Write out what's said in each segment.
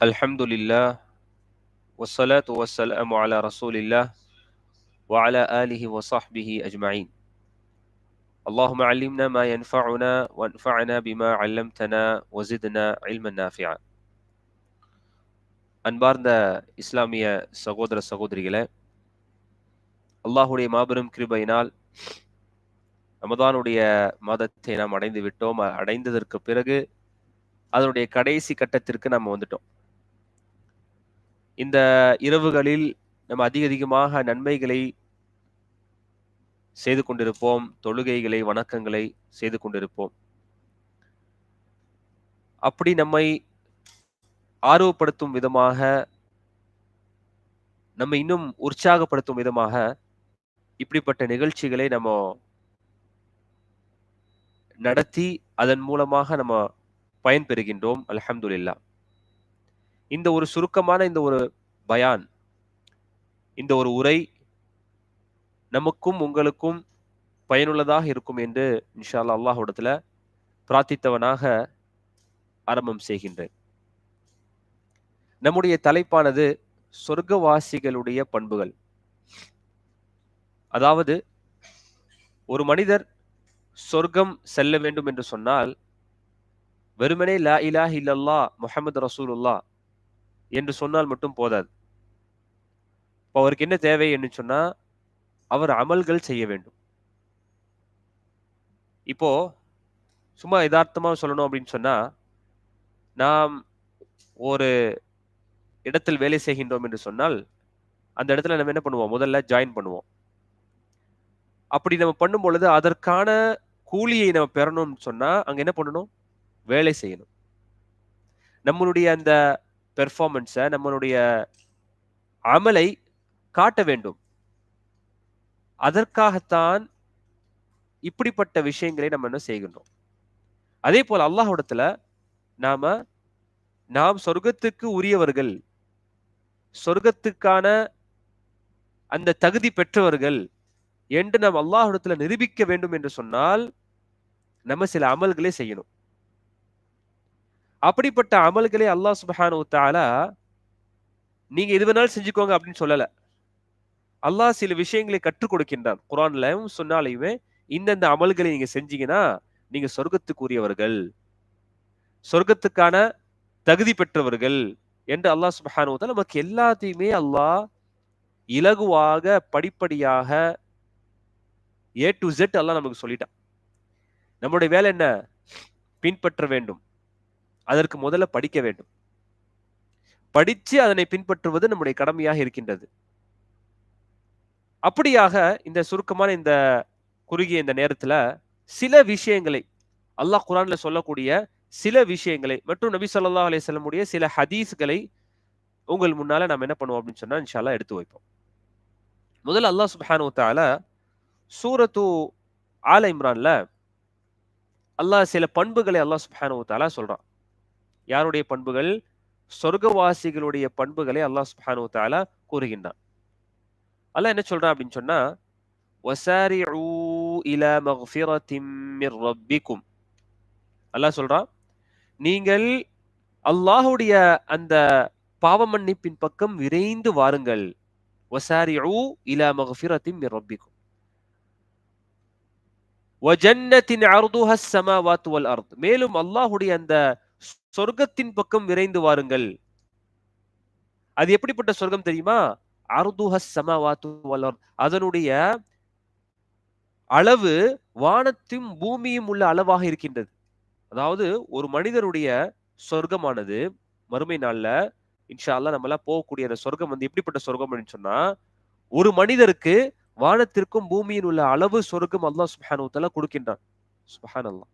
الحمد لله والصلاة والسلام على رسول الله وعلى آله وصحبه أجمعين. اللهم علمنا ما ينفعنا وانفعنا بما علمتنا وزدنا علما نافعا. அன்பார்ந்த இஸ்லாமிய சகோதர சகோதரிகளை அல்லாஹுடைய மாபெரும் கிருபையினால் ரமதானுடைய மாதத்தை நாம் அடைந்து விட்டோம் அடைந்ததற்கு பிறகு அதனுடைய கடைசி கட்டத்திற்கு நாம் வந்துட்டோம். இந்த இரவுகளில் நம்ம அதிக அதிகமாக நன்மைகளை செய்து கொண்டிருப்போம் தொழுகைகளை வணக்கங்களை செய்து கொண்டிருப்போம். அப்படி நம்மை ஆர்வப்படுத்தும் விதமாக நம்ம இன்னும் உற்சாகப்படுத்தும் விதமாக இப்படிப்பட்ட நிகழ்ச்சிகளை நம்ம நடத்தி அதன் மூலமாக நம்ம பயன்பெறுகின்றோம். அலமதுல்லா இந்த ஒரு சுருக்கமான இந்த ஒரு பயான் இந்த ஒரு உரை நமக்கும் உங்களுக்கும் பயனுள்ளதாக இருக்கும் என்று இன்ஷால்லா அல்லாஹுடத்துல பிரார்த்தித்தவனாக ஆரம்பம் செய்கின்றேன். நம்முடைய தலைப்பானது சொர்க்கவாசிகளுடைய பண்புகள். அதாவது ஒரு மனிதர் சொர்க்கம் செல்ல வேண்டும் என்று சொன்னால் வெறுமனே லா இலாஹ் இல்லல்லா முஹமது ரசூலுல்லா என்று சொன்னால் மட்டும் போதாது. இப்போ அவருக்கு என்ன தேவை என்று சொன்னா அவர் அமல்கள் செய்ய வேண்டும். இப்போ சும்மா யதார்த்தமாக சொல்லணும் அப்படின்னு சொன்னா நாம் ஒரு இடத்தில் வேலை செய்கின்றோம் என்று சொன்னால் அந்த இடத்துல நம்ம என்ன பண்ணுவோம்? முதல்ல ஜாயின் பண்ணுவோம். அப்படி நம்ம பண்ணும் பொழுது அதற்கான கூலியை நம்ம பெறணும்னு சொன்னா அங்க என்ன பண்ணணும்? வேலை செய்யணும். நம்மளுடைய அந்த பெர்ஃபார்மன்ஸை நம்மளுடைய அமலை காட்ட வேண்டும். அதற்காகத்தான் இப்படிப்பட்ட விஷயங்களை நம்ம என்ன செய்கின்றோம். அதே போல் அல்லாஹிடத்துல நாம நாம் சொர்க்கத்துக்கு உரியவர்கள் சொர்க்கத்துக்கான அந்த தகுதி பெற்றவர்கள் என்று நாம் அல்லாஹிடத்துல நிரூபிக்க வேண்டும் என்று சொன்னால் நம்ம சில அமல்களை செய்யணும். அப்படிப்பட்ட அமல்களை அல்லாஹ் சுபஹானு தாலா நீங்க எது வேணாலும் செஞ்சுக்கோங்க அப்படின்னு சொல்லல. அல்லாஹ் சில விஷயங்களை கற்றுக் கொடுக்கின்றான். குரான்லயும் சொன்னாலையுமே இந்தந்த அமல்களை நீங்க செஞ்சீங்கன்னா நீங்க சொர்க்கத்துக்குரியவர்கள். சொர்க்கத்துக்கான தகுதி பெற்றவர்கள் என்று அல்லாஹ் சுபஹானு நமக்கு எல்லாத்தையுமே அல்லாஹ் இலகுவாக படிப்படியாக ஏ டு ஜெட் எல்லாம் நமக்கு சொல்லிட்டான். நம்மளுடைய வேலை என்ன? பின்பற்ற வேண்டும். அதற்கு முதல்ல படிக்க வேண்டும். படித்து அதனை பின்பற்றுவது நம்முடைய கடமையாக இருக்கின்றது. அப்படியாக இந்த சுருக்கமான இந்த குறுகிய இந்த நேரத்துல சில விஷயங்களை அல்லாஹ் குரான்ல சொல்லக்கூடிய சில விஷயங்களை மற்றும் நபி சொல்லா அலி சொல்லமுடைய சில ஹதீஸ்களை உங்கள் முன்னால நம்ம என்ன பண்ணுவோம் அப்படின்னு சொன்னா இன்ஷால்லா எடுத்து வைப்போம். முதல்ல அல்லாஹ் சுபானு தால சூரத்து ஆல இம்ரான்ல அல்லாஹ் சில பண்புகளை அல்லாஹ் சுபானு தாலா சொல்றான். யாருடைய பண்புகள்? சொர்க்கவாசிகளுடைய பண்புகளை அல்லாஹ் சுபானு தாலா கூறுகின்றான். அல்லாஹ் என்ன சொல்றான் அப்படின்னு சொன்னா இலா அல்லாஹ் சொல்றான் நீங்கள் அல்லாஹுடைய அந்த பாவ மன்னிப்பின் பக்கம் விரைந்து வாருங்கள். வசாரிஉ இலா மக்ஃபிரத்தின் மிர் ரப்பிக்கும். வஜன்னத்தின் அர்துஹ ஸமாவாத் வல் அர்த். மேலும் அல்லாஹுடைய அந்த சொர்க்கத்தின் பக்கம் விரைந்து வாருங்கள். அது எப்படிப்பட்ட சொர்க்கம் தெரியுமா? அர்துஹ சமவாத்து அதனுடைய அளவு வானத்தும் பூமியும் உள்ள அளவாக இருக்கின்றது. அதாவது ஒரு மனிதருடைய சொர்க்கமானது மறுமை நாள்ல இன்ஷா அல்லா போகக்கூடிய அந்த சொர்க்கம் வந்து எப்படிப்பட்ட சொர்க்கம் அப்படின்னு சொன்னா ஒரு மனிதருக்கு வானத்திற்கும் பூமியின் உள்ள அளவு சொர்க்கம் அல்லா சுஹானுத்தலா கொடுக்கின்றான். சுஹான் அல்லா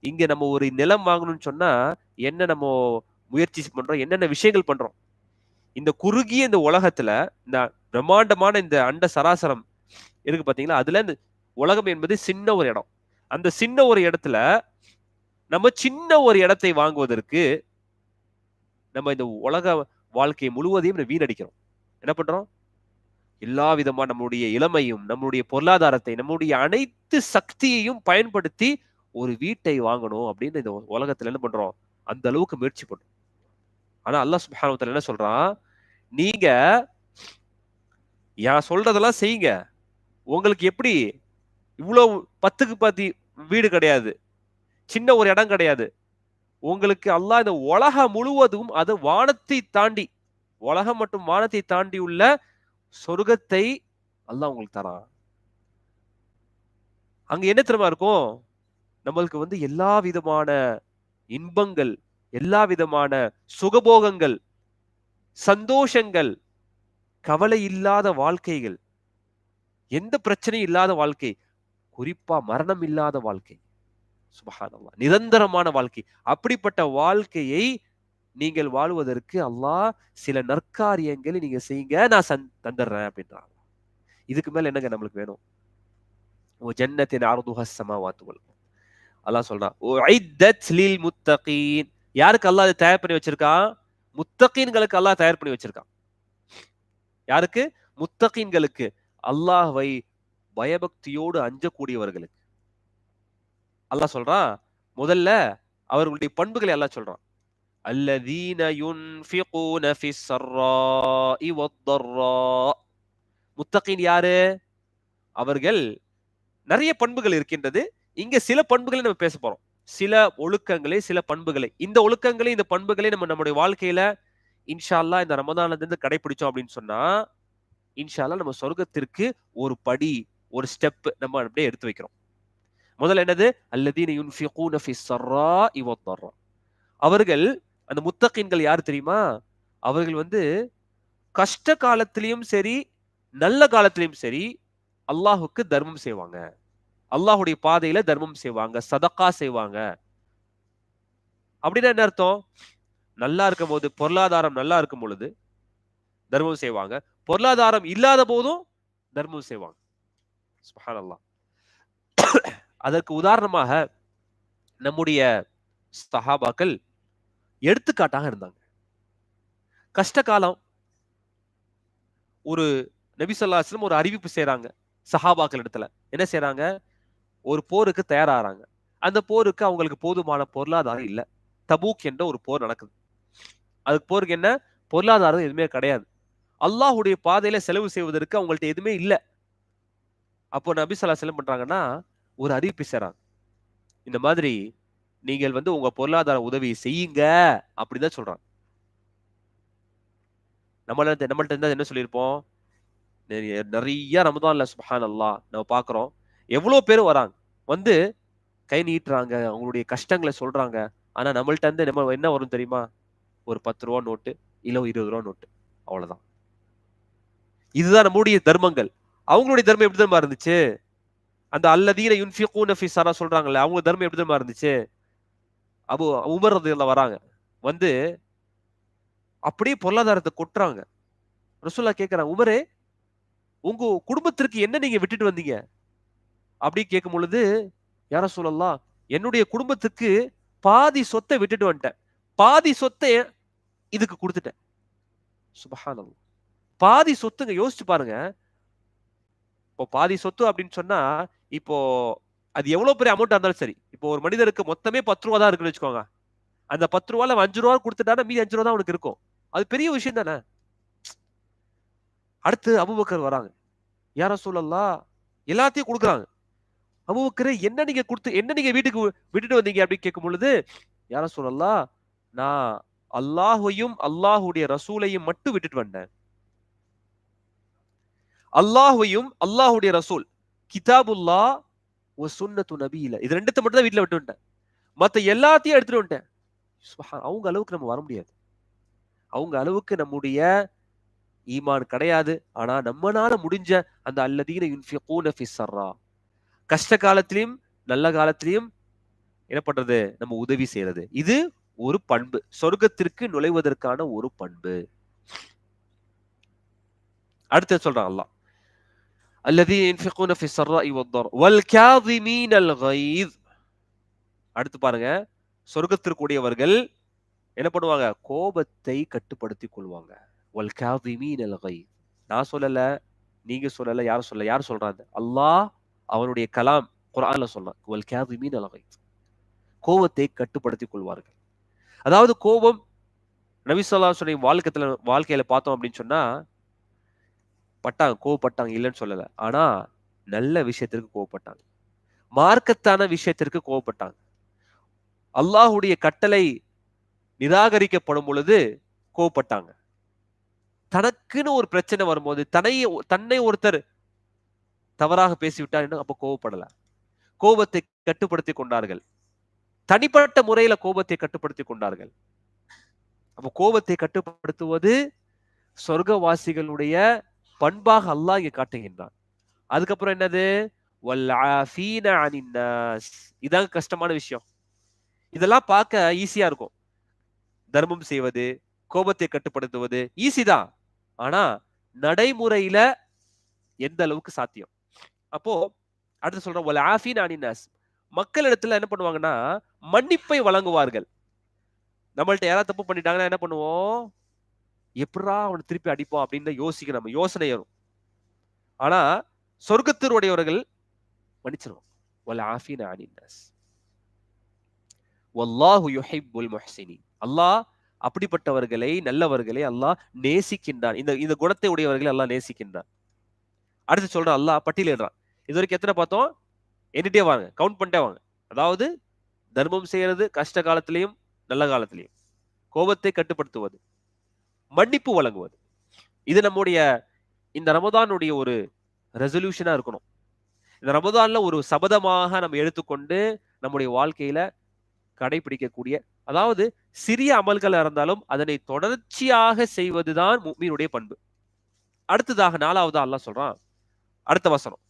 இங்க நம்ம ஒரு நிலம் வாங்கணும்னு சொன்னா என்ன நம்ம முயற்சி பண்றோம் என்னென்ன விஷயங்கள் பண்றோம்? இந்த குறுகிய இந்த உலகத்துல இந்த பிரம்மாண்டமான இந்த அண்ட சராசரம் இருக்கு பாத்தீங்களா? அதுல இந்த உலகம் என்பது சின்ன ஒரு இடம். அந்த சின்ன ஒரு இடத்துல நம்ம சின்ன ஒரு இடத்தை வாங்குவதற்கு நம்ம இந்த உலக வாழ்க்கையை முழுவதையும் வீணடிக்கிறோம். என்ன பண்றோம்? எல்லா விதமா நம்முடைய இளமையும் நம்முடைய பொருளாதாரத்தை நம்முடைய அனைத்து சக்தியையும் பயன்படுத்தி ஒரு வீட்டை வாங்கணும் அப்படின்னு இந்த உலகத்துல என்ன பண்றோம்? அந்த அளவுக்கு முயற்சி பண்ணும் ஆனா அல்லாஹ் சுப்ஹானஹு என்ன சொல்றான்? நீங்க நான் சொல்றதெல்லாம் செய்யுங்க. உங்களுக்கு எப்படி? இவ்வளவு பத்துக்கு பத்தி வீடு கிடையாது. சின்ன ஒரு இடம் கிடையாது. உங்களுக்கு அல்லாஹ் இந்த உலகம் முழுவதும் அது வானத்தை தாண்டி உலகம் மற்றும் வானத்தை தாண்டி உள்ள சொர்க்கத்தை அல்லாஹ் உங்களுக்கு தரான். அங்க என்ன திரும்ப இருக்கும்? நம்மளுக்கு வந்து எல்லா விதமான இன்பங்கள் எல்லா விதமான சுகபோகங்கள் சந்தோஷங்கள் கவலை இல்லாத வாழ்க்கைகள் எந்த பிரச்சனையும் இல்லாத வாழ்க்கை குறிப்பா மரணம் இல்லாத வாழ்க்கை. சுபகானவா நிரந்தரமான வாழ்க்கை. அப்படிப்பட்ட வாழ்க்கையை நீங்கள் வாழ்வதற்கு அல்லாஹ் சில நற்காரியங்களை நீங்க செய்யுங்க நான் சந் தந்துடுறேன் அப்படின்றாங்க இதுக்கு மேல என்னங்க நம்மளுக்கு வேணும்? ஓ ஜன்னத்தின் அர்துஹ ஸமாவாத்து அல்லாஹ் சொல்றான் முத்தகீன் யாருக்கு அல்லாஹ் அதை தயார் பண்ணி வச்சிருக்கான்? முத்தகீன்களுக்கு அல்லாஹ் தயார் பண்ணி வச்சிருக்கான். யாருக்கு? முத்தகீன்களுக்கு. அல்லாஹ்வை பயபக்தியோடு அஞ்சக்கூடியவர்களுக்கு. அல்லாஹ் சொல்றான் முதல்ல அவர்களுடைய பண்புகளை அல்லாஹ் சொல்றான். அல்லதீன யுன்ஃபிகூன ஃபிஸ் ஸர்ராஇ வத்தர்ரா. முத்தகீன் யாரு? அவர்கள் நிறைய பண்புகள் இருக்கின்றது. இங்க சில பண்புகளை நம்ம பேச போறோம். சில ஒழுக்கங்களை சில பண்புகளை. இந்த ஒழுக்கங்களை இந்த பண்புகளை நம்ம நம்முடைய வாழ்க்கையில இன்ஷா அல்லாஹ் இந்த ரமதான்ல இருந்து கடைபிடிச்சோம் அப்படின்னு சொன்னா இன்ஷா நம்ம சொர்க்கத்திற்கு ஒரு படி ஒரு ஸ்டெப் நம்ம அப்படியே எடுத்து வைக்கிறோம். முதல்ல என்னது? அல்லதீன யுன்ஃபிகூன ஃபிஸ் ஸர்ராஇ வத்தர்ரா அவர்கள் அந்த முத்தகீன்கள் யார் தெரியுமா? அவர்கள் வந்து கஷ்ட காலத்திலையும் சரி நல்ல காலத்திலையும் சரி அல்லாஹுக்கு தர்மம் செய்வாங்க. அல்லாஹுடைய பாதையில தர்மம் செய்வாங்க சதக்கா செய்வாங்க. அப்படின்னா என்ன அர்த்தம்? நல்லா இருக்கும் போது பொருளாதாரம் நல்லா இருக்கும் பொழுது தர்மம் செய்வாங்க. பொருளாதாரம் இல்லாத போதும் தர்மம் செய்வாங்க. அதற்கு உதாரணமாக நம்முடைய சஹாபாக்கள் எடுத்துக்காட்டாக இருந்தாங்க. கஷ்ட காலம். ஒரு நபி ஒரு அறிவிப்பு செய்கிறாங்க சஹாபாக்கள் இடத்துல. என்ன செய்கிறாங்க ஒரு போருக்கு தயாராகிறாங்க அந்த போருக்கு அவங்களுக்கு போதுமான பொருளாதாரம் இல்ல. தபூக் என்ற ஒரு போர் நடக்குது. அதுக்கு போருக்கு என்ன? பொருளாதாரம் எதுவுமே கிடையாது. அல்லாஹுடைய பாதையில செலவு செய்வதற்கு அவங்கள்ட்ட எதுவுமே இல்ல. அப்போ நபி சொல்லா செலவு பண்றாங்கன்னா ஒரு அறிவிப்பு செய்றாங்க இந்த மாதிரி நீங்கள் வந்து உங்க பொருளாதார உதவியை செய்யுங்க அப்படிதான் சொல்றாங்க. நம்மள நம்மள்ட்ட இருந்தா என்ன சொல்லியிருப்போம்? நிறைய நிறைய ரமதான்ல சுஹான் அல்லாஹ் நம்ம பாக்குறோம் எவ்வளோ பேர் வராங்க? வந்து கை நீட்டுறாங்க அவங்களுடைய கஷ்டங்களை சொல்றாங்க. ஆனா நம்மள்ட்ட இருந்து நம்ம என்ன வரும் தெரியுமா? ஒரு பத்து ரூபா நோட்டு இல்ல இருபது ரூபா நோட்டு. அவ்வளவுதான். இதுதான் நம்முடைய தர்மங்கள். அவங்களுடைய தர்மம் எப்படி தர்மா இருந்துச்சு? அந்த அல்லதீன யுன்ஃபிகூன ஃபி ஸரா சொல்றாங்கல்ல அவங்க தர்மம் எப்படி தர்மா இருந்துச்சு? அபு உமர் வராங்க. வந்து அப்படியே பொருளாதாரத்தை கொட்டுறாங்க. ரசுல்லா கேட்குறாங்க உமரே உங்க குடும்பத்திற்கு என்ன நீங்க விட்டுட்டு வந்தீங்க? அப்படி கேட்கும் பொழுது யார சொல்லலாம் என்னுடைய குடும்பத்துக்கு பாதி சொத்தை விட்டுட்டு வந்துட்டேன். பாதி சொத்தை இதுக்கு கொடுத்துட்டேன். சுபஹானம் பாதி சொத்துங்க யோசிச்சு பாருங்க. இப்போ பாதி சொத்து அப்படின்னு சொன்னா இப்போ அது எவ்வளவு பெரிய அமௌண்ட் இருந்தாலும் சரி. இப்போ ஒரு மனிதருக்கு மொத்தமே பத்து ரூபா தான் இருக்குன்னு வச்சுக்கோங்க. அந்த பத்து ரூபால அஞ்சு ரூபா கொடுத்துட்டானா மீதி அஞ்சு ரூபா தான் அவனுக்கு இருக்கும். அது பெரிய விஷயம் தானே. அடுத்து அபுபக்கர் வராங்க. யார சொல்லலாம் எல்லாத்தையும் கொடுக்குறாங்க. அபுபக்கரே என்ன நீங்க கொடுத்து என்ன நீங்க வீட்டுக்கு விட்டுட்டு வந்தீங்க அப்படின்னு கேட்கும் பொழுது யார சொல்லலாம் நான் அல்லாஹையும் அல்லாஹுடைய ரசூலையும் மட்டும் விட்டுட்டு வந்தேன். அல்லாஹையும் அல்லாஹுடைய ரசூல் கிதாபுல்லா ஒரு சுன்னத்து நபியில இது ரெண்டுத்தை மட்டும் தான் வீட்டுல விட்டு வந்துட்டேன் மத்த எல்லாத்தையும் எடுத்துட்டு வந்துட்டேன். அவங்க அளவுக்கு நம்ம வர முடியாது. அவங்க அளவுக்கு நம்முடைய ஈமான் கிடையாது. ஆனா நம்மனால முடிஞ்ச அந்த அல்லதீன யுன்ஃபிகூன ஃபி கஷ்ட காலத்திலையும் நல்ல காலத்திலையும் என்ன பண்றது நம்ம உதவி செய்யறது இது ஒரு பண்பு சொர்க்கத்திற்கு நுழைவதற்கான ஒரு பண்பு அடுத்து சொல்றான் அல்லாஹ் الذين ينفقون في السراء والضراء والكاظمين الغيظ அடுத்து பாருங்க சொர்க்கத்திற்குரியவர்கள் என்ன பண்ணுவாங்க கோபத்தை கட்டுப்படுத்திக் கொள்வாங்க வல் காதிமீன் அல் கைத் நான் சொல்லல நீங்க சொல்லல யாரும் சொல்லல யார் சொல்றாங்க அல்லாஹ் அவனுடைய கலாம் குரான்ல சொன்னான் வல் காதிமீன் கோபத்தை கட்டுப்படுத்திக் கொள்வார்கள். அதாவது கோபம் நபிசல்லாசுடைய வாழ்க்கத்துல வாழ்க்கையில பார்த்தோம் அப்படின்னு சொன்னா பட்டாங்க கோவப்பட்டாங்க இல்லைன்னு சொல்லலை. ஆனா நல்ல விஷயத்திற்கு கோவப்பட்டாங்க மார்க்கத்தான விஷயத்திற்கு கோவப்பட்டாங்க அல்லாஹுடைய கட்டளை நிராகரிக்கப்படும் பொழுது கோவப்பட்டாங்க தனக்குன்னு ஒரு பிரச்சனை வரும்போது தன்னை தன்னை ஒருத்தர் தவறாக பேசிவிட்டார் அப்ப கோவப்படல. கோபத்தை கட்டுப்படுத்தி கொண்டார்கள். தனிப்பட்ட முறையில கோபத்தை கட்டுப்படுத்தி கொண்டார்கள். அப்ப கோபத்தை கட்டுப்படுத்துவது சொர்க்கவாசிகளுடைய பண்பாக அல்லாஹ் இங்க காட்டுகின்றான். அதுக்கப்புறம் என்னது? இதாங்க கஷ்டமான விஷயம். இதெல்லாம் பார்க்க ஈஸியா இருக்கும். தர்மம் செய்வது கோபத்தை கட்டுப்படுத்துவது ஈஸி தான். ஆனா நடைமுறையில எந்த அளவுக்கு சாத்தியம்? அப்போ அடுத்து சொல்றோம் ஒல் ஆஃபீன் அனினாஸ் மக்களிடத்துல என்ன பண்ணுவாங்கன்னா மன்னிப்பை வழங்குவார்கள். நம்மள்ட்ட யாராவது தப்பு பண்ணிட்டாங்கன்னா என்ன பண்ணுவோம்? எப்படா அவனை திருப்பி அடிப்போம்? அப்படின்னு யோசிக்க நம்ம யோசனை வரும். ஆனா சொர்க்கத்தினுடையவர்கள் மன்னிச்சிருவோம். ஒல் ஆஃபீன் அனினாஸ் வல்லாஹு யுஹிப்புல் முஹ்சினின். அல்லாஹ் அப்படிப்பட்டவர்களை நல்லவர்களை அல்லாஹ் நேசிக்கின்றான். இந்த இந்த குணத்தை உடையவர்களை அல்லாஹ் நேசிக்கின்றான். அடுத்து சொல்றான் அல்லாஹ் பட்டியலிடுறான். இது வரைக்கும் எத்தனை பார்த்தோம்? எண்ணிட்டே வாங்க கவுண்ட் பண்ணிட்டே வாங்க. அதாவது தர்மம் செய்யறது கஷ்ட காலத்திலையும் நல்ல காலத்திலையும். கோபத்தை கட்டுப்படுத்துவது. மன்னிப்பு வழங்குவது. இது நம்முடைய இந்த ரமதானுடைய ஒரு ரெசல்யூஷனா இருக்கணும். இந்த ரமதான்ல ஒரு சபதமாக நம்ம எடுத்துக்கொண்டு நம்முடைய வாழ்க்கையில கடைபிடிக்கக்கூடிய அதாவது சிறிய அமல்கள் இருந்தாலும் அதனை தொடர்ச்சியாக செய்வதுதான் மீனுடைய பண்பு. அடுத்ததாக நாலாவது அல்லாஹ் சொல்றான். அடுத்த வசனம்.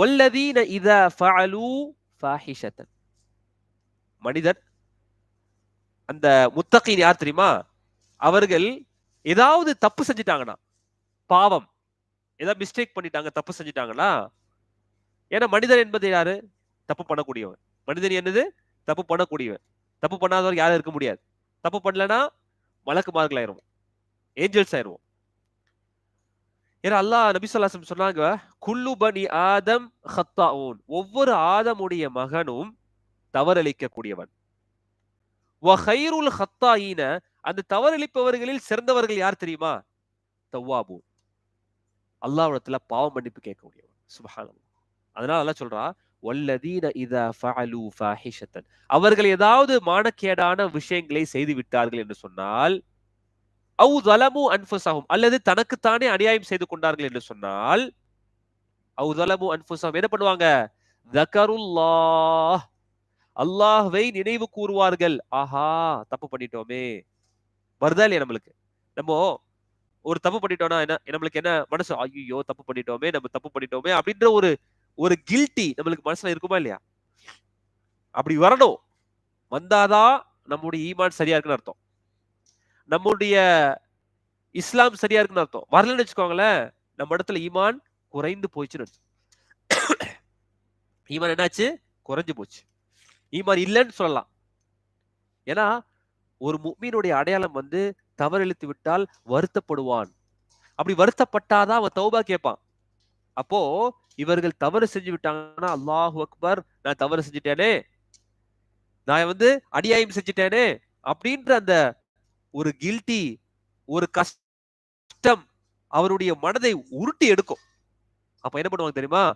ஒல்லதீன இத ஃபஅலு ஃபாஹிஷத்தன் மனிதன் அந்த முத்தகீன் யார் தெரியுமா? அவர்கள் ஏதாவது தப்பு செஞ்சிட்டாங்கன்னா பாவம். ஏதாவது மிஸ்டேக் பண்ணிட்டாங்க தப்பு செஞ்சுட்டாங்கன்னா ஏன்னா மனிதன் என்பது யாரு? தப்பு பண்ணக்கூடியவன். மனிதன் என்னது? தப்பு பண்ணக்கூடியவன். தப்பு பண்ணாதவர் யாரும் இருக்க முடியாது. தப்பு பண்ணலன்னா மலக்குமார்கள் ஆயிரும் ஏஞ்சல்ஸ் ஆயிரும் ஏன்னா அல்லாஹ் நபிசல்லாசம் சொன்னாங்க குல்லு பனி ஆதம் ஹத்தாவுன் ஒவ்வொரு ஆதமுடைய மகனும் தவறளிக்க கூடியவன் வஹைருல் ஹத்தாயின அந்த தவறளிப்பவர்களில் சிறந்தவர்கள் யார் தெரியுமா? தவ்வாபு அல்லாவிடத்துல பாவம் மன்னிப்பு கேட்கக்கூடியவன். சுபஹானம் அதனால அல்ல சொல்றா வல்லதீன இதா ஃபஅலு ஃபாஹிஷத்தன். அவர்கள் ஏதாவது மானக்கேடான விஷயங்களை செய்து விட்டார்கள் என்று சொன்னால் அவு தலமு அன்புசாகும் அல்லது தனக்குத்தானே அநியாயம் செய்து கொண்டார்கள் என்று சொன்னால் அவு தலமு அன்புசாகும் என்ன பண்ணுவாங்க? தகருல்லா அல்லாஹ்வை நினைவு கூறுவார்கள். ஆஹா தப்பு பண்ணிட்டோமே. வருதா இல்லையா நம்மளுக்கு? நம்ம ஒரு தப்பு பண்ணிட்டோம்னா என்ன நம்மளுக்கு என்ன மனசு ஐயோ தப்பு பண்ணிட்டோமே நம்ம தப்பு பண்ணிட்டோமே அப்படின்ற ஒரு ஒரு கில்ட்டி நம்மளுக்கு மனசுல இருக்குமா இல்லையா? அப்படி வரணும். வந்தாதான் நம்முடைய ஈமான் சரியா இருக்குன்னு அர்த்தம். நம்முடைய இஸ்லாம் சரியா இருக்குன்னு அர்த்தம். வரலன்னு வச்சுக்கோங்களேன் நம்ம இடத்துல ஈமான் குறைந்து போச்சுன்னு ஈமான் என்னாச்சு? குறைஞ்சு போச்சு. ஈமான் இல்லைன்னு சொல்லலாம். ஏன்னா ஒரு முக்மீனுடைய அடையாளம் வந்து தவறெழுத்து விட்டால் வருத்தப்படுவான். அப்படி வருத்தப்பட்டாதான் அவன் தௌபா கேட்பான். அப்போ இவர்கள் தவறு செஞ்சு விட்டாங்கன்னா அல்லாஹு அக்பர் நான் தவறு செஞ்சுட்டேனே நான் வந்து அடியாயம் செஞ்சுட்டேனே அப்படின்ற அந்த ஒரு கில்ட்டி ஒரு கஷ்டம் அவருடைய மனதை உருட்டி எடுக்கும். அப்ப என்ன பண்ணுவாங்க தெரியுமா?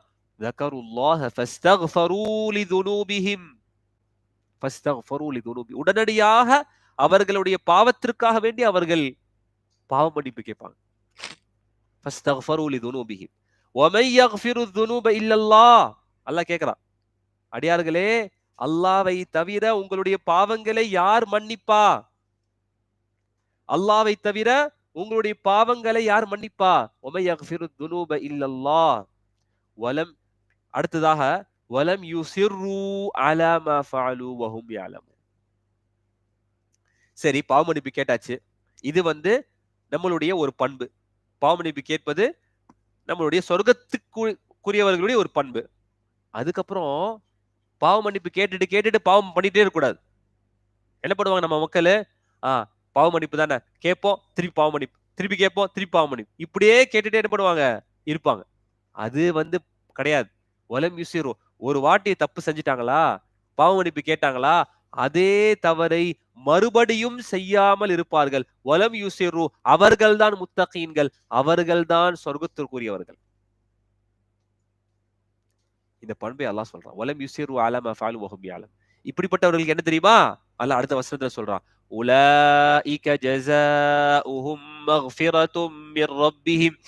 உடனடியாக அவர்களுடைய பாவத்திற்காக வேண்டி அவர்கள் பாவம் மன்னிப்பு கேட்பாங்க. அல்லாஹ் கேக்குறான் அடியார்களே அல்லாவை தவிர உங்களுடைய பாவங்களை யார் மன்னிப்பா? அல்லாவை தவிர உங்களுடைய பாவங்களை யார் மன்னிப்பா? ஒமையஃபிரு துனூப இல்லல்லா வலம் அடுத்ததாக வலம் யுசிர்ரு அலா மா ஃபஅலு வஹும் யாலம் சரி பாவமன்னிப்பு கேட்டாச்சு. இது வந்து நம்மளுடைய ஒரு பண்பு. பாவமன்னிப்பு கேட்பது நம்மளுடைய சொர்க்கத்துக்குரியவர்களுடைய ஒரு பண்பு. அதுக்கப்புறம் பாவ மன்னிப்பு கேட்டுட்டு கேட்டுட்டு பாவம் பண்ணிட்டே இருக்கக்கூடாது. என்ன பண்ணுவாங்க நம்ம மக்கள்? ஆ பாவமன்னிப்பு தானே? கேட்போம் திருப்பி பாவ திருப்பி கேட்போம் திருப்பி பாவ இப்படியே கேட்டுட்டே என்ன பண்ணுவாங்க? இருப்பாங்க. அது வந்து கிடையாது. ஒலம் யூசிரோ. ஒரு வாட்டி தப்பு செஞ்சுட்டாங்களா? பாவமணிப்பு கேட்டாங்களா? அதே தவறை மறுபடியும் செய்யாமல் இருப்பார்கள். வலம் யுசிரு. அவர்கள்தான் முத்தகீன்கள். அவர்கள்தான் சொர்க்கத்திற்குரியவர்கள். இந்த பண்பை அல்லாஹ் சொல்றான். வலம் யூசிரு ஆலம் ஃபாலு வஹும் இப்படிப்பட்டவர்களுக்கு என்ன தெரியுமா? அல்லாஹ் அடுத்த வசனத்துல சொல்றான். உலாஇக ஜஸாஉஹும் மக்ஃபிரத்தும் மிர் ரப்பிஹிம்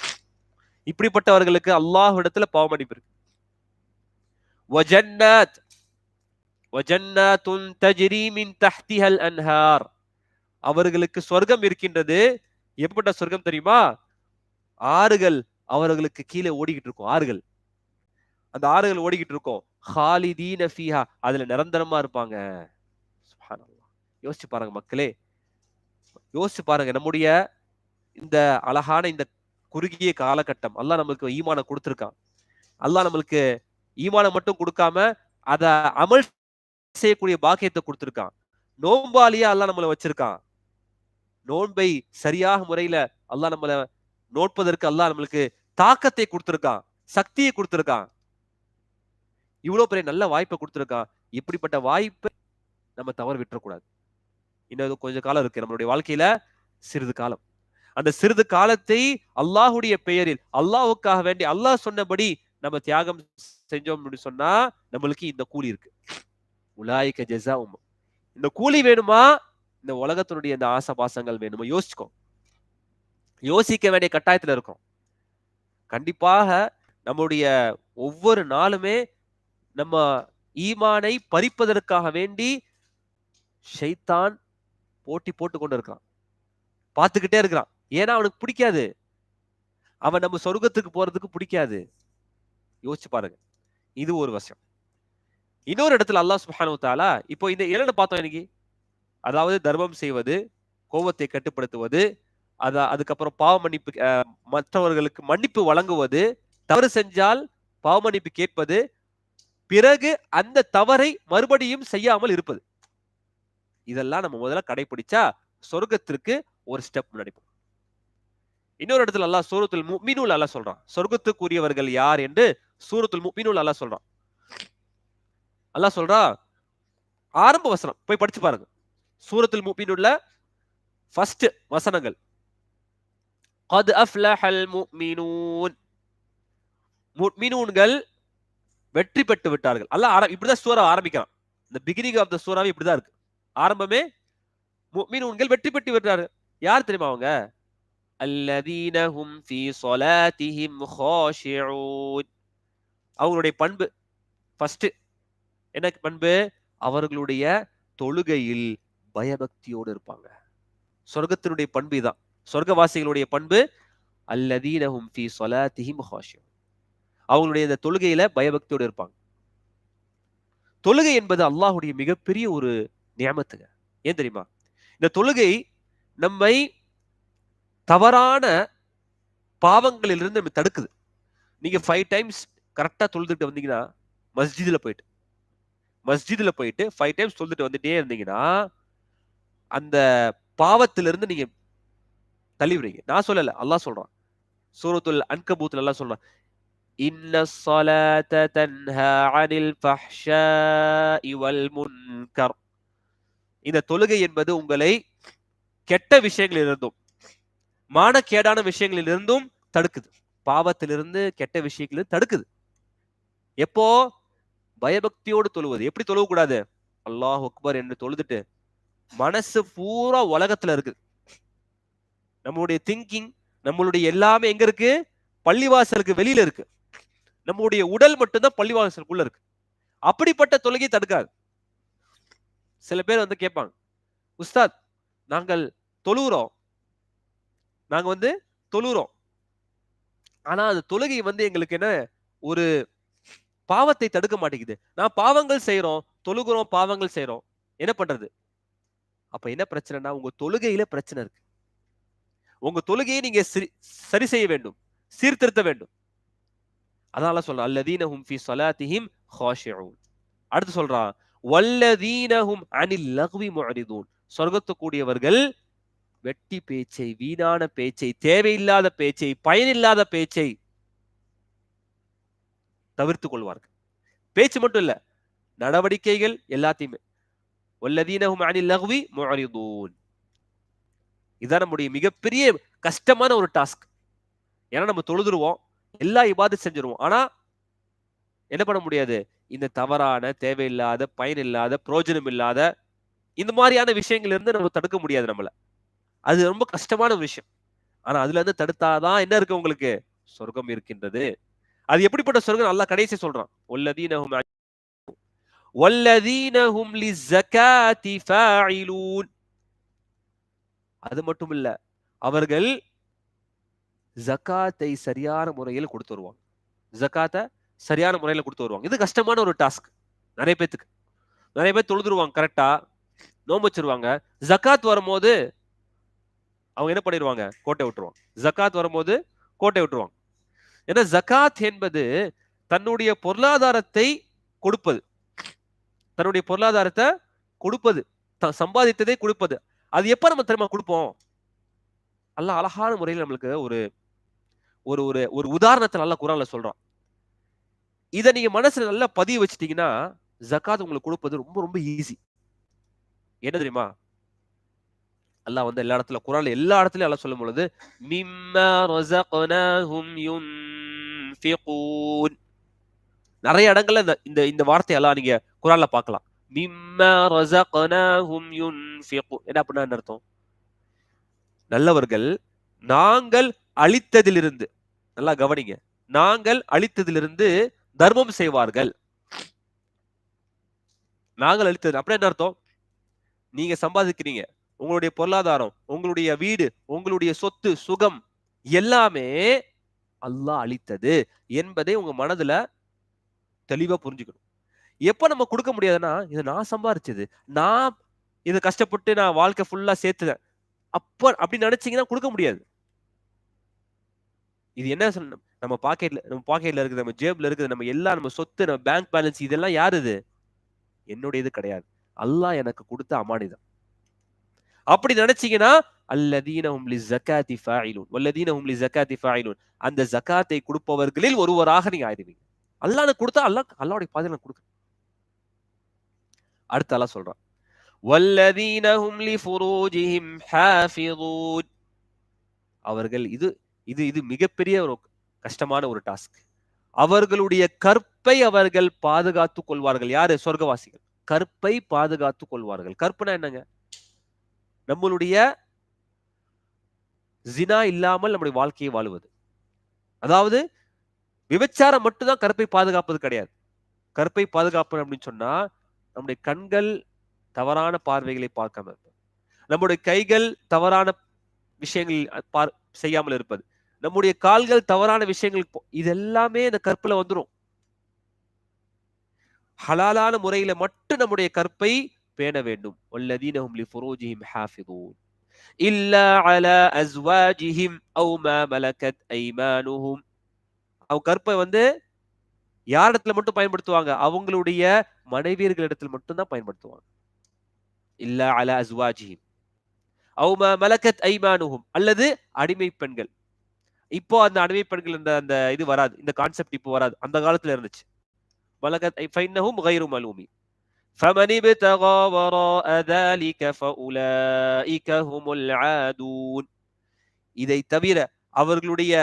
இப்படிப்பட்டவர்களுக்கு அல்லாஹ் இடத்துல பாவமன்னிப்பு இருக்கு. வஜன்னாத் வஜன்னாத்துன் தஜ்ரி மின் தஹ்திஹல் அன்ஹார் அவர்களுக்கு சொர்க்கம் இருக்கின்றது. எப்படிப்பட்ட சொர்க்கம் தெரியுமா? ஆறுகள் அவர்களுக்கு கீழே ஓடிக்கிட்டு இருக்கும். ஆறுகள். அந்த ஆறுகள் ஓடிக்கிட்டு இருக்கும். ஹாலிதீன ஃபீஹா அதுல நிரந்தரமா இருப்பாங்க. யோசிச்சு பாருங்க மக்களே. யோசிச்சு பாருங்க நம்முடைய இந்த அழகான இந்த குறுகிய காலகட்டம். அல்லாஹ் நம்மளுக்கு ஈமான கொடுத்துருக்கான். அல்லாஹ் நம்மளுக்கு ஈமான மட்டும் கொடுக்காம அத அமல் செய்யக்கூடிய பாக்கியத்தை கொடுத்துருக்கான். நோம்பாலியா அல்லாஹ் நம்மள வச்சிருக்கான். நோன்பை சரியாக முறையில அல்லாஹ் நம்மள நோட்பதற்கு அல்லாஹ் நம்மளுக்கு தாக்கத்தை கொடுத்துருக்கான். சக்தியை கொடுத்துருக்கான். இவ்வளவு பெரிய நல்ல வாய்ப்பை கொடுத்துருக்கான். இப்படிப்பட்ட வாய்ப்பை நம்ம தவற விட்டுறக்கூடாது இன்னும் கொஞ்சம் காலம் இருக்கு நம்மளுடைய வாழ்க்கையில சிறிது காலம். அந்த சிறிது காலத்தை அல்லாஹுடைய பெயரில் அல்லாஹ்வுக்காக வேண்டி அல்லாஹ் சொன்னபடி நம்ம தியாகம் செஞ்சோம் அப்படின்னு சொன்னா நம்மளுக்கு இந்த கூலி இருக்கு. உலாய்க்க ஜெசா இந்த கூலி வேணுமா? இந்த உலகத்தினுடைய இந்த ஆசை பாசங்கள் வேணுமா? யோசிச்சுக்கோ. யோசிக்க வேண்டிய கட்டாயத்துல இருக்கோம். கண்டிப்பாக நம்முடைய ஒவ்வொரு நாளுமே நம்ம ஈமானை பறிப்பதற்காக வேண்டி ஷைத்தான் போட்டி போட்டு கொண்டு இருக்கிறான் பார்த்துக்கிட்டே இருக்கிறான். ஏன்னா அவனுக்கு பிடிக்காது. அவன் நம்ம சொர்க்கத்துக்கு போறதுக்கு பிடிக்காது. யோசிச்சு பாருங்க. இது ஒரு விஷயம் இன்னொரு இடத்துல அல்லாஹ் சுப்ஹானஹு தாலா இப்போ இந்த இரண்டு பார்த்தோம் இன்னைக்கு. அதாவது தர்மம் செய்வது கோபத்தை கட்டுப்படுத்துவது அத அதுக்கப்புறம் பாவ மன்னிப்பு மற்றவர்களுக்கு மன்னிப்பு வழங்குவது தவறு செஞ்சால் பாவ மன்னிப்பு கேட்பது பிறகு அந்த தவறை மறுபடியும் செய்யாமல் இருப்பது. இதெல்லாம் நம்ம முதல்ல கடைபிடிச்சா சொர்க்கத்திற்கு ஒரு ஸ்டெப் முன்னாடி இன்னொரு இடத்துல அல்லா சூரத்துல் மீனூல் அல்லா சொல்றான். சொர்க்கத்துக்குரியவர்கள் யார் என்று சூரத்துல் மீனூல் அல்லா சொல்றான். அல்லா சொல்றா ஆரம்ப வசனம் போய் படிச்சு பாருங்க. சூரத்தில் முப்பினுள்ள ஃபர்ஸ்ட் வசனங்கள். அது அஃப்லஹல் முஃமினூன். முஃமினூன்கள் வெற்றி பெற்று விட்டார்கள். அல்ல ஆரம் இப்படிதான் சூரா ஆரம்பிக்கிறான். இந்த பிகினிங் ஆஃப் த சூறாவே இப்படிதான் இருக்கு. ஆரம்பமே முஃமினூன்கள் வெற்றி பெற்று வருகிறாரு யார் தெரியுமா அவங்க? அல்லதீன ஹும் ஃபீ ஸலாத்திஹிம் காஷிஊன் அவங்களுடைய பண்பு ஃபர்ஸ்ட் என்ன பண்பு? அவர்களுடைய தொழுகையில் பயபக்தியோடு இருப்பாங்க. சொர்க்கத்தினுடைய பண்பு இதான். சொர்க்கவாசிகளுடைய பண்பு அல்லதீன ஹும் சொல ஸலாத்திஹிம் காஷிஊன் அவங்களுடைய இந்த தொழுகையில பயபக்தியோடு இருப்பாங்க. தொழுகை என்பது அல்லாஹுடைய மிகப்பெரிய ஒரு நியமத்துங்க ஏன் தெரியுமா இந்த தொழுகை நம்மை தவறான பாவங்களிலிருந்து நம்ம தடுக்குது நீங்க ஃபைவ் டைம்ஸ் கரெக்டா தொழுதுட்டு வந்தீங்கன்னா மஸ்ஜிதுல போயிட்டு மஸ்ஜிதுல போயிட்டு ஃபைவ் டைம்ஸ் தொழுதுட்டு வந்துட்டே இருந்தீங்கன்னா அந்த பாவத்திலிருந்து நீங்க தள்ளி விடுறீங்க நான் சொல்லல அல்லாஹ் சொல்றான் சூரத்துல் அன்கபூத்ல எல்லாம் சொல்றான் இன்ன الصلاة تنهى عن الفحشاء والمنكر இந்த தொழுகை என்பது உங்களை கெட்ட விஷயங்களிலிருந்தும் மானக்கேடான விஷயங்களிலிருந்தும் தடுக்குது. பாவத்திலிருந்து கெட்ட விஷயங்களிலிருந்து தடுக்குது. எப்போ? பயபக்தியோடு தொழுவது. எப்படி தொழுவக்கூடாது அல்லாஹ் அக்பர் என்று தொழுதுட்டு மனசு பூரா உலகத்துல இருக்கு நம்மளுடைய திங்கிங் நம்மளுடைய எல்லாமே எங்க இருக்கு? பள்ளிவாசலுக்கு வெளியில இருக்கு. நம்முடைய உடல் மட்டும்தான் பள்ளிவாசலுக்குள்ள இருக்கு. அப்படிப்பட்ட தொழுகை தடுக்காது. சில பேர் வந்து கேட்பாங்க உஸ்தாத் நாங்கள் தொழுகிறோம். நாங்க வந்து தொழுகிறோம். ஆனா அந்த தொழுகை வந்து எங்களுக்கு என்ன ஒரு பாவத்தை தடுக்க மாட்டேங்குது. நான் பாவங்கள் செய்கிறோம் தொழுகிறோம் பாவங்கள் செய்கிறோம். என்ன பண்றது? அப்ப என்ன பிரச்சனைனா உங்க தொழுகையில பிரச்சனை இருக்கு. உங்க தொழுகையை நீங்க சரி- சரி செய்ய வேண்டும். சீர்திருத்த வேண்டும். அதனால சொல்றான் அல்லதீன ஹும் ஃபி சலாத்திஹிம் காஷிஊன் அடுத்து சொல்றான் வல்லதீனஹும் அனில் லக்வி முஅரிதூன். சொர்க்கத்துக்கூடியவர்கள் வெட்டி பேச்சை வீணான பேச்சை தேவையில்லாத பேச்சை பயனில்லாத பேச்சை தவிர்த்து கொள்வார்கள். பேச்சு மட்டும் இல்ல நடவடிக்கைகள் எல்லாத்தையுமே. வல்லதீனஹும் அனில் லகுவி முஅரிதூன். இதான் நம்முடைய மிகப்பெரிய கஷ்டமான ஒரு டாஸ்க். ஏன்னா நம்ம தொழுதுருவோம் எல்லா இபாதத் செஞ்சிருவோம். ஆனா என்ன பண்ண முடியாது? இந்த தவறான தேவையில்லாத பயன் இல்லாத பிரயோஜனம் இல்லாத இந்த மாதிரியான விஷயங்கள் இருந்து நம்ம தடுக்க முடியாது நம்மள. அது ரொம்ப கஷ்டமான ஒரு விஷயம். ஆனா அதுல இருந்து தடுத்தாதான் என்ன இருக்கு உங்களுக்கு? சொர்க்கம் இருக்கின்றது. அது எப்படிப்பட்ட சொர்க்கம் நல்லா கடைசி சொல்றான். ஒல்லதீனஹும் வல்லதீனஹும் லிஸ்ஸகாத்தி ஃபாயிலூன் அது மட்டும் இல்ல அவர்கள் ஜகாத்தை சரியான முறையில் கொடுத்து வருவாங்க. சரியான முறையில கொடுத்து வருவாங்க. இது கஷ்டமான ஒரு டாஸ்க் நிறைய பேத்துக்கு. நிறைய பேர் தொழுதுருவாங்க கரெக்டா நோம்பு வச்சிருவாங்க. ஜகாத் வரும்போது அவங்க என்ன பண்ணிடுவாங்க கோட்டை விட்டுருவாங்க. ஜகாத் வரும்போது கோட்டை விட்டுருவாங்க. ஏன்னா ஜகாத் என்பது தன்னுடைய பொருளாதாரத்தை கொடுப்பது. தன்னுடைய பொருளாதாரத்தை கொடுப்பது. த- சம்பாதித்ததை கொடுப்பது. அது எப்ப நம்ம தெரியுமா கொடுப்போம்? அல்லாஹ் அழகான முறையில் நம்மளுக்கு ஒரு ஒரு ஒரு ஒரு உதாரணத்தை நல்லா குரான்ல சொல்றான். இதை நீங்க மனசுல நல்லா பதிய வச்சிட்டீங்கன்னா ஜகாத் உங்களுக்கு கொடுப்பது ரொம்ப ரொம்ப ஈஸி என்ன தெரியுமா? அல்லாஹ் வந்து எல்லா இடத்துல குரான் எல்லா இடத்துலயும் அல்லாஹ் சொல்லும் பொழுது நிறைய இடங்கள்ல இந்த இந்த இந்த வார்த்தையெல்லாம் நீங்க குரான்ல பார்க்கலாம். என்ன அப்படின்னா என்ன அர்த்தம்? நல்லவர்கள் நாங்கள் அழித்ததிலிருந்து நல்லா கவனிங்க. நாங்கள் அழித்ததிலிருந்து தர்மம் செய்வார்கள். நாங்கள் அளித்தது. அப்படின்னா என்ன அர்த்தம்? நீங்க சம்பாதிக்கிறீங்க. உங்களுடைய பொருளாதாரம் உங்களுடைய வீடு உங்களுடைய சொத்து சுகம் எல்லாமே அல்லாஹ் அளித்தது என்பதை உங்க மனதுல தெளிவா புரிஞ்சுக்கணும். எப்ப நம்ம கொடுக்க முடியாதுன்னா இது நான் சம்பாரிச்சது நான் இதை கஷ்டப்பட்டு நான் வாழ்க்கை ஃபுல்லா சேர்த்துதேன். அப்ப அப்படி நினைச்சீங்கன்னா கொடுக்க முடியாது. இது என்ன சொல்லணும் நம்ம பாக்கெட்ல நம்ம பாக்கெட்ல இருக்குது நம்ம ஜேப்ல இருக்குது நம்ம எல்லாம் நம்ம சொத்து நம்ம பேங்க் பேலன்ஸ் இதெல்லாம் யாரு இது? என்னுடையது கிடையாது. அல்லாஹ் எனக்கு கொடுத்த அமானிதான் அப்படி நினைச்சீங்கன்னா அல்லதீனஹும் லிஸகாத்தி ஃபாயிலூன். வல்லதீனஹும் லிஸகாத்தி ஃபாயிலூன். அந்த ஜகாத்தை கொடுப்பவர்களில் ஒருவராக நீங்க ஆயிடுவீங்க. அல்லாஹ் கொடுத்தா அல்லாஹ் அல்லாஹ்வுடைய பாதையில கொடுக்க அடுத்து அல்லாஹ் சொல்றான். வல்லதீனஹும் லிஃபுரூஜிஹிம் ஹாஃபிதூன். அவர்கள் இது இது இது மிகப்பெரிய ஒரு கஷ்டமான ஒரு டாஸ்க். அவர்களுடைய கற்பை அவர்கள் பாதுகாத்து கொள்வார்கள். யாரு? சொர்க்கவாசிகள். கற்பை பாதுகாத்து கொள்வார்கள். கற்பனை என்னங்க? நம்மளுடைய ஜினா இல்லாமல் நம்முடைய வாழ்க்கையை வாழுவது. அதாவது விபச்சாரம் மட்டும்தான் கற்பை பாதுகாப்பது கிடையாது. கற்பை பாதுகாப்பு அப்படின்னு சொன்னா நம்முடைய கண்கள் தவறான பார்வைகளை பார்க்காம இருப்பது. நம்முடைய கைகள் தவறான விஷயங்கள் பார் செய்யாமல் இருப்பது. நம்முடைய கால்கள் தவறான விஷயங்களுக்கு இது எல்லாமே இந்த கற்புல வந்துடும் ஹலாலான முறையில மட்டும் நம்முடைய கற்பை பேண வேண்டும். வல்லதீனஹும் லிஃபுரூஜிஹிம் ஹாஃபிதூன். இல்லா அலா அஸ்வாஜிஹிம் அவ் மா மலகத் ஐமானுஹும். அவ கற்பை வந்து யார் இடத்துல மட்டும் பயன்படுத்துவாங்க? அவங்களுடைய மனைவியர்கள் இடத்துல மட்டும் தான் பயன்படுத்துவாங்க. இல்லா அலா அஸ்வாஜிஹிம். அவ் மா மலகத் ஐமானுஹும். அல்லது அடிமை பெண்கள். இப்போ அந்த அடிமை பெண்கள் இந்த அந்த இது வராது இந்த கான்செப்ட் இப்போ வராது அந்த காலத்துல இருந்துச்சு மலக்கத் ஃபைன்னஹும் கைரு மலூமி فمن ابتغى وراء ذلك فأولئك هم العادون இதை தவிர அவர்களுடைய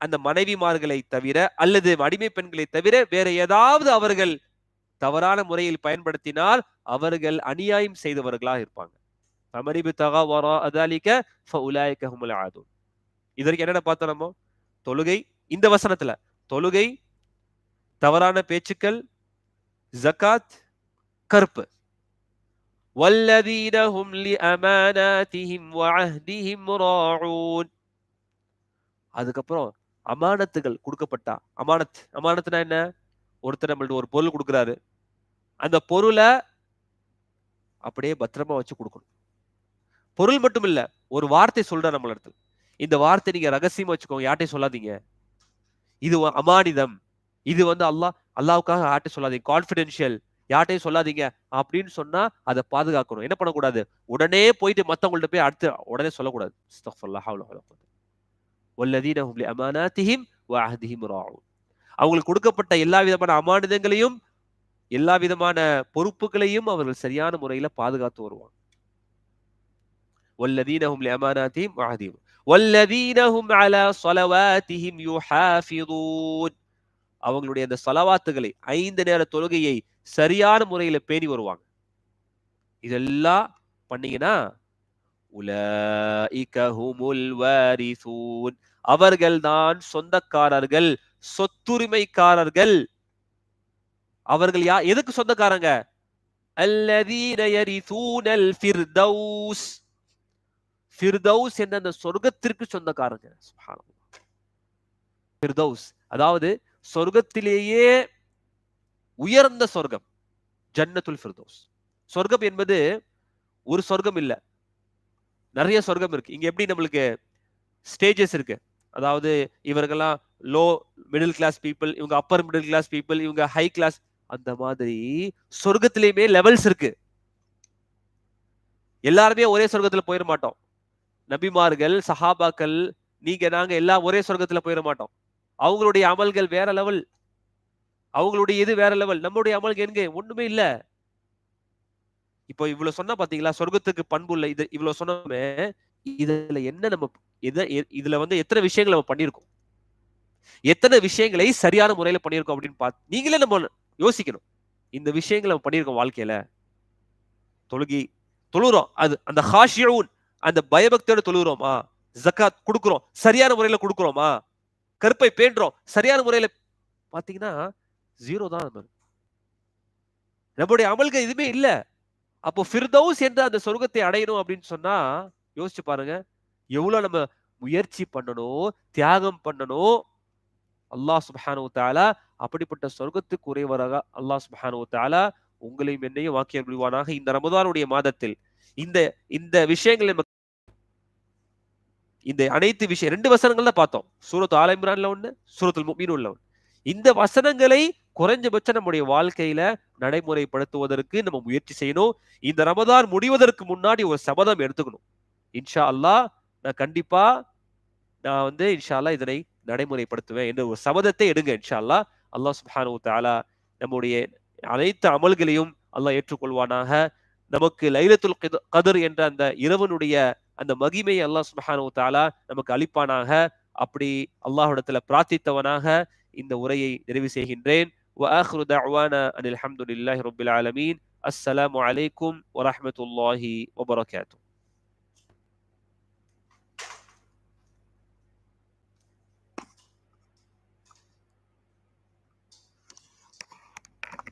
அந்த மனைவிமார்களை தவிர அல்லது அடிமை பெண்களை தவிர வேற ஏதாவது அவர்கள் தவறான முறையில் பயன்படுத்தினால் அவர்கள் அநியாயம் செய்தவர்களாக இருப்பாங்க فمن ابتغى وراء ذلك فأولئك هم العادون இதற்கு என்னென்ன பார்த்தோம் நம்ம தொழுகை இந்த வசனத்துல தொழுகை தவறான பேச்சுக்கள் ஜகாத் கருப்பு والذين هم لأماناتهم وعهدهم راعون அதுக்கப்புறம் அமானத்துகள் கொடுக்கப்பட்டா அமானத் அமானத்துனா என்ன ஒருத்தர் நம்மள்ட்ட ஒரு பொருள் கொடுக்குறாரு அந்த பொருளை அப்படியே பத்திரமா வச்சு கொடுக்கணும் பொருள் மட்டும் இல்ல ஒரு வார்த்தை சொல்ற நம்ம இடத்துல இந்த வார்த்தை நீங்க ரகசியமா வச்சுக்கோங்க யார்ட்டையும் சொல்லாதீங்க. இது அமானிதம். இது வந்து அல்லாஹ் அல்லாவுக்காக யார்ட்டையும் சொல்லாதீங்க. கான்ஃபிடென்ஷியல் யார்ட்டையும் சொல்லாதீங்க. அப்படின்னு சொன்னா அதை பாதுகாக்கணும். என்ன பண்ணக்கூடாது? உடனே போயிட்டு மத்தவங்கள்ட்ட போய் அடுத்து உடனே சொல்லக்கூடாது. அவங்களுக்கு கொடுக்கப்பட்ட எல்லா விதமான அமானிதங்களையும் எல்லா விதமான பொறுப்புகளையும் அவர்கள் சரியான முறையில பாதுகாத்து வருவாங்க. والذين هم لأماناتهم وعهدهم والذين هم على صلواتهم يحافظون அவங்களுடைய அந்த சலவாத்துகளை ஐந்து நேர தொழுகையை சரியான முறையில பேணி வருவாங்க இதெல்லாம் பண்ணீங்கன்னா உலஇக ஹுமுல் வாரிசூன் அவர்கள்தான் சொந்தக்காரர்கள் சொத்துரிமைக்காரர்கள் அவர்கள் யா எதுக்கு சொந்தக்காரங்க அல்லதீன யரிசூனல் ஃபிர்தௌஸ் ஃபிர்தௌஸ் என்ற அந்த சொர்க்கத்திற்கு சொந்தக்காரங்க. ஃபிர்தௌஸ் அதாவது சொர்க்கத்திலேயே உயர்ந்த சொர்க்கம் ஜன்னத்துல் ஃபிர்தௌஸ். சொர்க்கம் என்பது ஒரு சொர்க்கம் இல்லை. நிறைய சொர்க்கம் இருக்கு. இங்க எப்படி நம்மளுக்கு ஸ்டேஜஸ் இருக்கு? அதாவது இவர்கள்லாம் லோ மிடில் கிளாஸ் பீப்புள் இவங்க அப்பர் மிடில் கிளாஸ் பீப்புள் இவங்க ஹை கிளாஸ் அந்த மாதிரி சொர்க்கத்திலேயுமே லெவல்ஸ் இருக்கு. எல்லாருமே ஒரே சொர்க்கத்துல போயிட மாட்டோம். நபிமார்கள் சஹாபாக்கள் நீங்க நாங்க எல்லாம் ஒரே சொர்க்கத்துல போயிட மாட்டோம். அவங்களுடைய அமல்கள் வேற லெவல் அவங்களுடைய இது வேற லெவல் நம்மளுடைய அமல்கள் எங்க? ஒண்ணுமே இல்ல. இப்போ இவ்வளவு சொன்னா பாத்தீங்களா? சொர்க்கத்துக்கு பண்புள்ள இது இவ்வளவு சொன்னோமே இதுல என்ன நம்ம எத இதுல வந்து எத்தனை விஷயங்கள் நம்ம பண்ணியிருக்கோம்? எத்தனை விஷயங்களை சரியான முறையில பண்ணியிருக்கோம் அப்படின்னு பார்த்து நீங்களே நம்ம யோசிக்கணும். இந்த விஷயங்களை நம்ம பண்ணியிருக்கோம் வாழ்க்கையில. தொழுகி தொழுறோம். அது அந்த ஹாஷியூன் அந்த பயபக்தியோட தொழுகிறோமா? ஜக்காத் கொடுக்குறோம். சரியான முறையில கொடுக்குறோமா? கருப்பை பேண்டுறோம் சரியான முறையில பாத்தீங்கன்னா ஜீரோ தான் நம்ம நம்முடைய அமல்கள் எதுவுமே இல்ல. அப்போ ஃபிர்தௌஸ் என்ற அந்த சொர்க்கத்தை அடையணும் அப்படின்னு சொன்னா யோசிச்சு பாருங்க. எவ்வளவு நம்ம முயற்சி பண்ணணும் தியாகம் பண்ணணும். அல்லாஹ் சுபஹானு தாலா அப்படிப்பட்ட சொர்க்கத்துக்கு உரியவராக அல்லாஹ் சுபஹானு தாலா உங்களையும் என்னையும் வாக்கிய புரிவானாக. இந்த ரமதானுடைய மாதத்தில் இந்த இந்த விஷயங்களை நம்ம இந்த அனைத்து விஷயம் ரெண்டு வசனங்கள் தான் பார்த்தோம். சூரத் ஆல இம்ரான்ல ஒண்ணு சூரத்துல் முக்மீன் உள்ள இந்த வசனங்களை குறைஞ்சபட்சம் நம்முடைய வாழ்க்கையில நடைமுறைப்படுத்துவதற்கு நம்ம முயற்சி செய்யணும். இந்த ரமதான் முடிவதற்கு முன்னாடி ஒரு சபதம் எடுத்துக்கணும். இன்ஷா அல்லாஹ் நான் கண்டிப்பா நான் வந்து இன்ஷா அல்லாஹ் இதனை நடைமுறைப்படுத்துவேன் என்ற ஒரு சபதத்தை எடுங்க இன்ஷா அல்லா அல்லாஹ் சுப்ஹானஹு தாலா நம்முடைய அனைத்து அமல்களையும் அல்லாஹ் ஏற்றுக்கொள்வானாக. நமக்கு லைலத்துல் கித- கதர் என்ற அந்த இரவனுடைய அந்த மகிமையை அல்லாஹ் சுப்ஹானஹு தஆலா நமக்கு அளிப்பானாக அப்படி அல்லாஹ்விடத்துல பிரார்த்தித்தவனாக இந்த உரையை நிறைவு செய்கின்றேன் وآخر دعوانا أن الحمد لله رب العالمين السلام عليكم ورحمة الله وبركاته